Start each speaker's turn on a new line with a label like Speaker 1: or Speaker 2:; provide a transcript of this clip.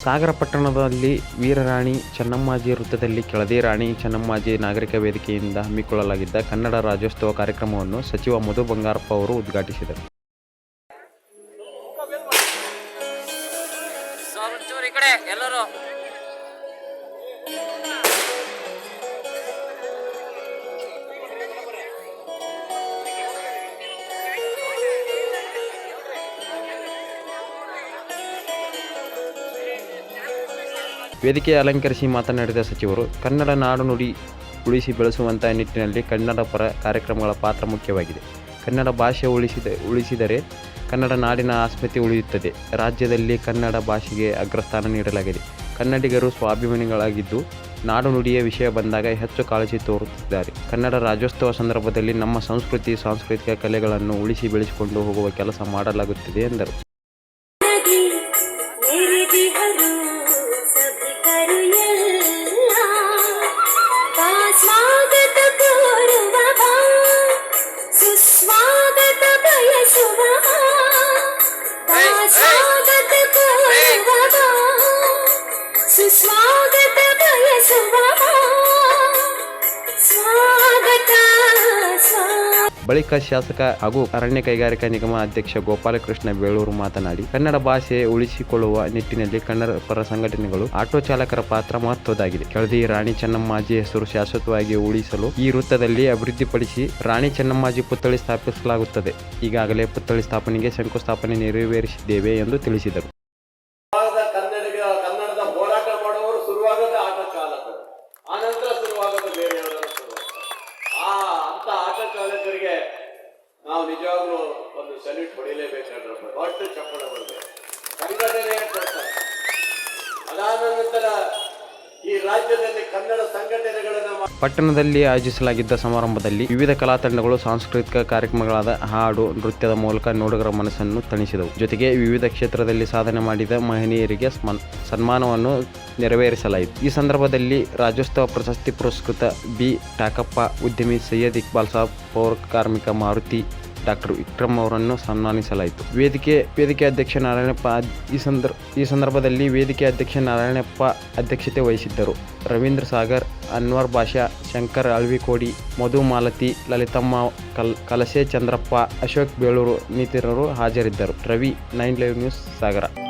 Speaker 1: ಸಾಗರ ಪಟ್ಟಣದಲ್ಲಿ ವೀರರಾಣಿ ಚೆನ್ನಮ್ಮಾಜಿ ವೃತ್ತದಲ್ಲಿ ಕೆಳದಿ ರಾಣಿ ಚೆನ್ನಮ್ಮಾಜಿ ನಾಗರಿಕ ವೇದಿಕೆಯಿಂದ ಹಮ್ಮಿಕೊಳ್ಳಲಾಗಿದ್ದ ಕನ್ನಡ ರಾಜ್ಯೋತ್ಸವ ಕಾರ್ಯಕ್ರಮವನ್ನು ಸಚಿವ ಮಧು ಬಂಗಾರಪ್ಪ ಅವರು ಉದ್ಘಾಟಿಸಿದರು.
Speaker 2: ಎಲ್ಲರೂ
Speaker 1: ವೇದಿಕೆ ಅಲಂಕರಿಸಿ ಮಾತನಾಡಿದ ಸಚಿವರು, ಕನ್ನಡ ನಾಡು ನುಡಿ ಉಳಿಸಿ ಬೆಳೆಸುವಂತಹ ನಿಟ್ಟಿನಲ್ಲಿ ಕನ್ನಡ ಪರ ಕಾರ್ಯಕ್ರಮಗಳ ಪಾತ್ರ ಮುಖ್ಯವಾಗಿದೆ. ಕನ್ನಡ ಭಾಷೆ ಉಳಿಸಿದ, ಉಳಿಸಿದರೆ ಕನ್ನಡ ನಾಡಿನ ಆಸ್ಮತಿ ಉಳಿಯುತ್ತದೆ. ರಾಜ್ಯದಲ್ಲಿ ಕನ್ನಡ ಭಾಷೆಗೆ ಅಗ್ರಸ್ಥಾನ ನೀಡಲಾಗಿದೆ. ಕನ್ನಡಿಗರು ಸ್ವಾಭಿಮಾನಿಗಳಾಗಿದ್ದು, ನಾಡು ನುಡಿಯ ವಿಷಯ ಬಂದಾಗ ಹೆಚ್ಚು ಕಾಳಜಿ ತೋರುತ್ತಿದ್ದಾರೆ. ಕನ್ನಡ ರಾಜ್ಯೋತ್ಸವ ಸಂದರ್ಭದಲ್ಲಿ ನಮ್ಮ ಸಂಸ್ಕೃತಿ, ಸಾಂಸ್ಕೃತಿಕ ಕಲೆಗಳನ್ನು ಉಳಿಸಿ ಬೆಳೆಸಿಕೊಂಡು ಹೋಗುವ ಕೆಲಸ ಮಾಡಲಾಗುತ್ತಿದೆ ಎಂದರು.
Speaker 3: ಸುಸ್ವಾಗತ ಬಯಸುವ ಬಾ ಬಾ ಸ್ವಾಗತ
Speaker 1: ಬಳಿಕ ಶಾಸಕ ಹಾಗೂ ಅರಣ್ಯ ಕೈಗಾರಿಕಾ ನಿಗಮ ಅಧ್ಯಕ್ಷ ಗೋಪಾಲಕೃಷ್ಣ ಬೇಳೂರು ಮಾತನಾಡಿ, ಕನ್ನಡ ಭಾಷೆ ಉಳಿಸಿಕೊಳ್ಳುವ ನಿಟ್ಟಿನಲ್ಲಿ ಕನ್ನಡ ಪರ ಸಂಘಟನೆಗಳು ಆಟೋ ಚಾಲಕರ ಪಾತ್ರ ಮಹತ್ವದಾಗಿದೆ ಕೆಳದಿ ರಾಣಿ ಚೆನ್ನಮ್ಮಾಜಿ ಹೆಸರು ಶಾಶ್ವತವಾಗಿ ಉಳಿಸಲು ಈ ವೃತ್ತದಲ್ಲಿ ಅಭಿವೃದ್ಧಿಪಡಿಸಿ ರಾಣಿ ಚೆನ್ನಮ್ಮಾಜಿ ಪುತ್ಥಳಿ ಸ್ಥಾಪಿಸಲಾಗುತ್ತದೆ. ಈಗಾಗಲೇ ಪುತ್ಥಳಿ ಸ್ಥಾಪನೆಗೆ ಶಂಕುಸ್ಥಾಪನೆ ನೆರವೇರಿಸಿದ್ದೇವೆ ಎಂದು ತಿಳಿಸಿದರು.
Speaker 4: ನಿಜವಾಗ್ಲೂ ಒಂದು ಸಲ್ಯೂಟ್ ಹೊಡಿಲೇಬೇಕಾದ್ರಪ್ಪ ಒಟ್ಟು ಚಪ್ಪಳ ಬರಬೇಕು ಸಂಘಟನೆ ಅದಾದ ನಂತರ ಈ ರಾಜ್ಯದಲ್ಲಿ ಕನ್ನಡ ಸಂಘಟನೆಗಳನ್ನು
Speaker 1: ಪಟ್ಟಣದಲ್ಲಿ ಆಯೋಜಿಸಲಾಗಿದ್ದ ಸಮಾರಂಭದಲ್ಲಿ ವಿವಿಧ ಕಲಾ ತಂಡಗಳು ಸಾಂಸ್ಕೃತಿಕ ಕಾರ್ಯಕ್ರಮಗಳಾದ ಹಾಡು, ನೃತ್ಯದ ಮೂಲಕ ನೋಡುಗರ ಮನಸ್ಸನ್ನು ತಣಿಸಿದವು. ಜೊತೆಗೆ ವಿವಿಧ ಕ್ಷೇತ್ರದಲ್ಲಿ ಸಾಧನೆ ಮಾಡಿದ ಮಹನೀಯರಿಗೆ ಸನ್ಮಾನವನ್ನು ನೆರವೇರಿಸಲಾಯಿತು. ಈ ಸಂದರ್ಭದಲ್ಲಿ ರಾಜ್ಯೋತ್ಸವ ಪ್ರಶಸ್ತಿ ಪುರಸ್ಕೃತ ಬಿ. ಟಾಕಪ್ಪ ಉದ್ಯಮಿ ಸೈಯದ್ ಇಕ್ಬಾಲ್ ಸಾಬ್, ಪೌರ ಕಾರ್ಮಿಕ ಮಾರುತಿ ಡಾಕ್ಟರ್ ವಿಕ್ರಮ್ ಅವರನ್ನು ಸನ್ಮಾನಿಸಲಾಯಿತು. ವೇದಿಕೆ ವೇದಿಕೆ ಅಧ್ಯಕ್ಷ ನಾರಾಯಣಪ್ಪ ಈ ಸಂದರ್ಭ ಈ ಸಂದರ್ಭದಲ್ಲಿ ವೇದಿಕೆ ಅಧ್ಯಕ್ಷ ನಾರಾಯಣಪ್ಪ ಅಧ್ಯಕ್ಷತೆ ವಹಿಸಿದ್ದರು. ರವೀಂದ್ರ ಸಾಗರ್, ಅನ್ವರ್ ಭಾಷಾ ಶಂಕರ್ ಅಳ್ವಿಕೋಡಿ, ಮಧು ಮಾಲತಿ, ಲಲಿತಮ್ಮ ಕಲ್, ಕಲಸೆ ಚಂದ್ರಪ್ಪ, ಅಶೋಕ್ ಬೇಳೂರು ಇನ್ನಿತರರು ಹಾಜರಿದ್ದರು. Ravi, nine live news, Sagar.